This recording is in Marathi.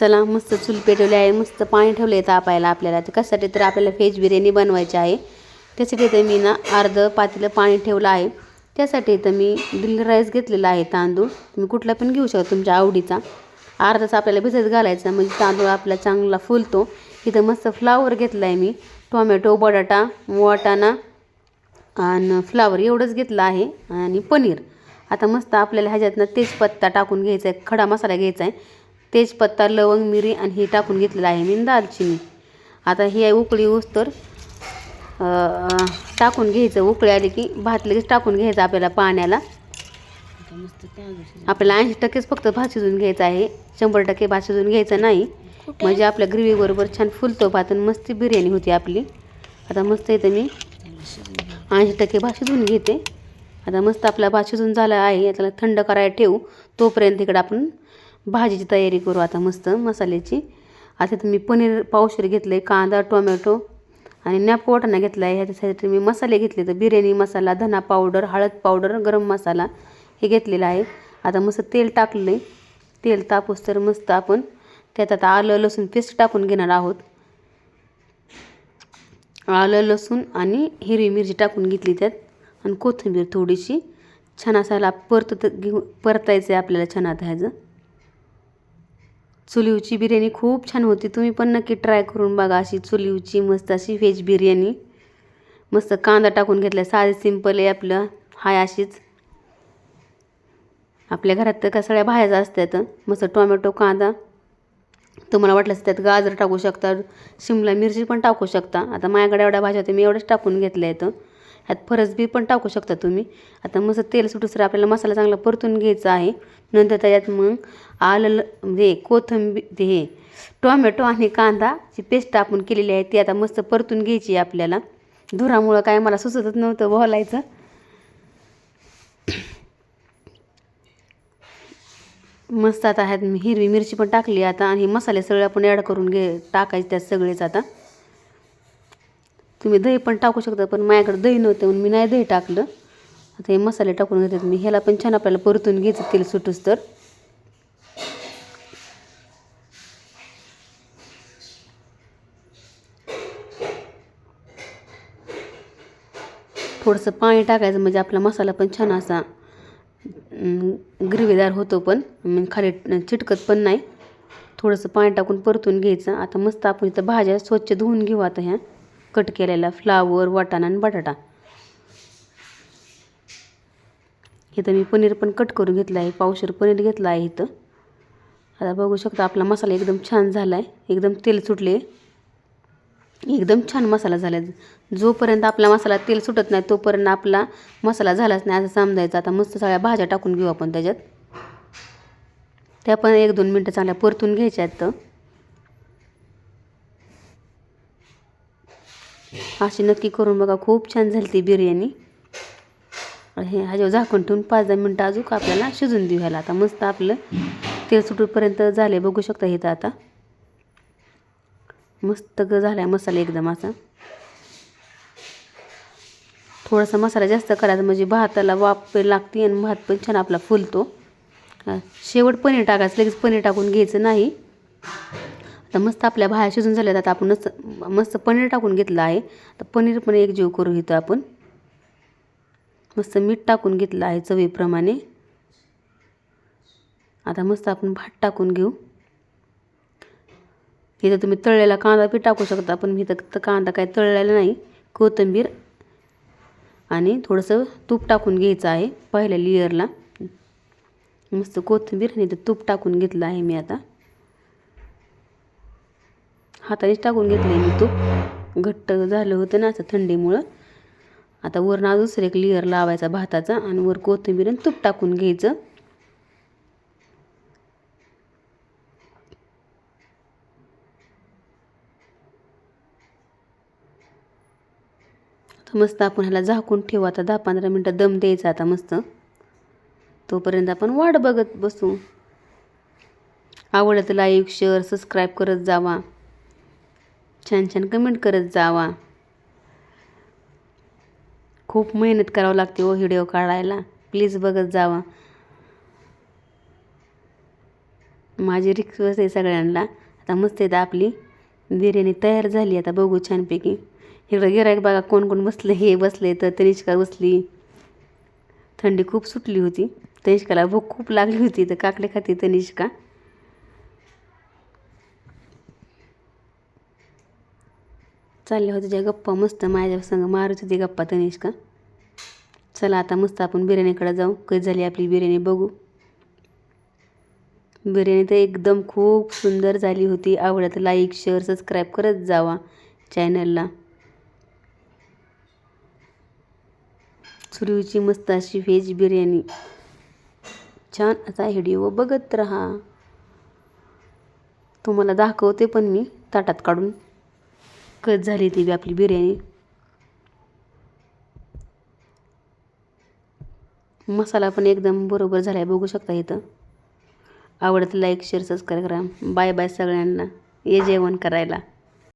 चला मस्त चूल पेटवली आहे मस्त पाणी ठेवलं आहे तापायला आपल्याला. तर कशासाठी तर आपल्याला व्हेज बिर्याणी बनवायची आहे. त्यासाठी तर मी ना अर्धं पातीलं पाणी ठेवलं आहे. त्यासाठी इथं मी दिल्ली राईस घेतलेला आहे तांदूळ. तुम्ही कुठला पण घेऊ शकता तुमच्या आवडीचा. अर्धाच आपल्याला भिजत घालायचा म्हणजे तांदूळ आपला चांगला फुलतो. इथं मस्त फ्लावर घेतला आहे मी. टोमॅटो बटाटा वाटाणा आणि फ्लावर एवढंच घेतलं आहे. आणि पनीर. आता मस्त आपल्याला ह्याच्यातनं तेजपत्ता टाकून घ्यायचा आहे खडा मसाला घ्यायचा आहे. तेजपत्ता लवंग मिरी आणि हे टाकून घेतलेलं आहे मी दालचिनी. आता ही उकळी तर टाकून घ्यायचं. उकळी आली की भात लगेच टाकून घ्यायचं आपल्याला पाण्याला. आपल्याला ऐंशी टक्केच फक्त भात शिजून घ्यायचा आहे. शंभर टक्के भात शिजून घ्यायचं नाही. म्हणजे आपल्या ग्रेव्हीबरोबर छान फुलतो भात आणि मस्त बिर्याणी होती आपली. आता मस्त इथं मी ऐंशी टक्के भात शिजवून घेते. आता मस्त आपला भात शिजून झाला आहे. त्याला थंड करायला ठेवू. तोपर्यंत इकडं आपण भाजीची तयारी करू आता मस्त मसाल्याची. आता तर मी पनीर पावशेर घेतलं आहे कांदा टोमॅटो आणि नॅप वाटाणा घेतला आहे ह्याच्यासाठी मी मसाले घेतले तर बिर्याणी मसाला धना पावडर हळद पावडर गरम मसाला हे घेतलेलं आहे. आता मस्त तेल टाकलं आहे तेल तापूस तर मस्त आपण त्यात आता आलं लसूण पेस्ट टाकून घेणार आहोत. आलं लसूण आणि हिरवी मिरची टाकून घेतली त्यात आणि कोथिंबीर थोडीशी. छान असायला परत घेऊन परतायचं आहे आपल्याला छान आता ह्याचं. चुलीवची बिर्याणी खूप छान होती. तुम्ही पण नक्की ट्राय करून बघा अशी चुलीवची मस्त अशी व्हेज बिर्याणी. मस्त कांदा टाकून घेतला. साधे सिंपल आहे आपलं. हाय अशीच. आपल्या घरात तर का सगळ्या भाज्या असतात. मस्त टोमॅटो कांदा. तुम्हाला वाटलं त्यात गाजर टाकू शकता. शिमला मिरची पण टाकू शकता. आता माझ्याकडे एवढ्या भाज्या होत्या मी एवढंच टाकून घेतल्या आहेत. ह्यात फरसबी पण टाकू शकता तुम्ही. आता मस्त तेल सुटूसर आपल्याला मसाला चांगला परतून घ्यायचा आहे. नंतर त्याच्यात मग आलं हे म्हणजे कोथिंबीर ते हे टोमॅटो आणि कांदा जी पेस्ट आपण केलेली आहे ती आता मस्त परतून घ्यायची आहे आपल्याला. धुरामुळं काय मला सुचतच नव्हतं बोलायचं. मस्त आता ह्यात मी हिरवी मिरची पण टाकली आता आणि मसाले सगळे आपण ॲड करून घे टाकायचे त्यात सगळेच आता. तुम्ही दही पण टाकू शकता पण माझ्याकडे दही नव्हतं म्हणून मी नाही दही टाकलं. आता हे मसाले टाकून घेतात मी. ह्याला पण छान आपल्याला परतून घ्यायचं तेल सुटूस तर. थोडंसं पाणी टाकायचं म्हणजे आपला मसाला पण छान असा ग्रेव्हीदार होतो पण. म्हणजे खाली चिटकत पण नाही. थोडंसं पाणी टाकून परतून घ्यायचं. आता मस्त आपण इथं भाज्या स्वच्छ धुवून घेऊ आता ह्या. कट केलेला फ्लावर वाटाणा आणि बटाटा. इथं मी पनीर पण कट करून घेतलं आहे. पावशर पनीर घेतलं आहे इथं. आता बघू शकता आपला मसाला एकदम छान झाला आहे एकदम तेल सुटले. एकदम छान मसाला झाला आहे जोपर्यंत आपला मसाला तेल सुटत नाही तोपर्यंत आपला मसाला झालाच नाही असं समजायचं आता मस्त सगळ्या भाज्या टाकून घेऊ आपण त्याच्यात. त्या पण एक दोन मिनटं चांगल्या परतून घ्यायच्या आहेत तर. अशी नक्की करून बघा. खूप छान झाली ती बिर्याणी. हे ह्याच्यावर झाकून ठेवून पाच दहा मिनटं अजून आपल्याला शिजून देऊ ह्याला. आता मस्त आपलं तेल सुटूपर्यंत झाले बघू शकता इथं आता. मस्त ग झाला आहे मसाला एकदम असा. थोडासा मसाला जास्त करायचा म्हणजे भाताला वाफ लागते आणि भात पण छान आपला फुलतो. शेवट पनीर टाकायचं लगेच पनीर टाकून घ्यायचं नाही. तर मस्त आपल्या भाया शिजून झाल्यात. आता आपण मस्त मस्त पनीर टाकून घेतलं आहे. तर पनीर पण एक जीव करू इथं आपण. मस्त मीठ टाकून घेतलं आहे चवीप्रमाणे. आता मस्त आपण भात टाकून घेऊ. इथं तुम्ही तळलेला कांदा बी टाकू शकता पण मी तर कांदा काय तळलेला नाही. कोथिंबीर आणि थोडंसं तूप टाकून घ्यायचं आहे पहिल्या लेअरला मस्त कोथिंबीर आणि इथं तूप टाकून घेतलं आहे मी आता. हातानेच टाकून घेतलं आहे मी तूप. घट्ट झालं होतं ना असं थंडीमुळं. आता वरून अजून दुसरं एक लेअर लावायचा भाताचा आणि वर कोथिंबीर आणि तूप टाकून घ्यायचं. मस्त आपण ह्याला झाकून ठेवू. आता दहा पंधरा मिनटं दम द्यायचा आता मस्त. तोपर्यंत आपण वाट बघत बसू. आवडत लाईक शेअर सबस्क्राईब करत जावा. छान छान कमेंट करत जावा. खूप मेहनत करावं लागते हो ओ व्हिडिओ काढायला. प्लीज बघत जावा. माझी रिक्वेस्ट आहे सगळ्यांना. आता मस्त येतं आपली. बिर्याणी तयार झाली आता बघू छानपैकी. इकडं गिरायक बघा कोण कोण बसले हे बसले तर तनिष्का बसली. थंडी खूप सुटली होती. तनिष्काला भूक खूप लागली होती तर काकडे खाती तनिष्का. चालल्या होत्या ज्या गप्पा मस्त माझ्या संग मारत होती गप्पा तनिष्का. चला आता मस्त आपण बिर्याणीकडे जाऊ. कधी झाली आपली बिर्याणी बघू. बिर्याणी तर एकदम खूप सुंदर झाली होती. आवडत लाईक शेअर सबस्क्राईब करत जावा चॅनलला सुरवीची मस्त अशी व्हेज बिर्याणी. छान असा व्हिडिओ बघत राहा. तुम्हाला दाखवते पण मी ताटात काढून. कट झाली ती बी आपली बिर्याणी? मसाला पण एकदम बरोबर झाला आहे बघू शकता इथं. आवडतं लाईक शेअर सबस्क्राईब करा. बाय बाय सगळ्यांना. ये जेवण करायला.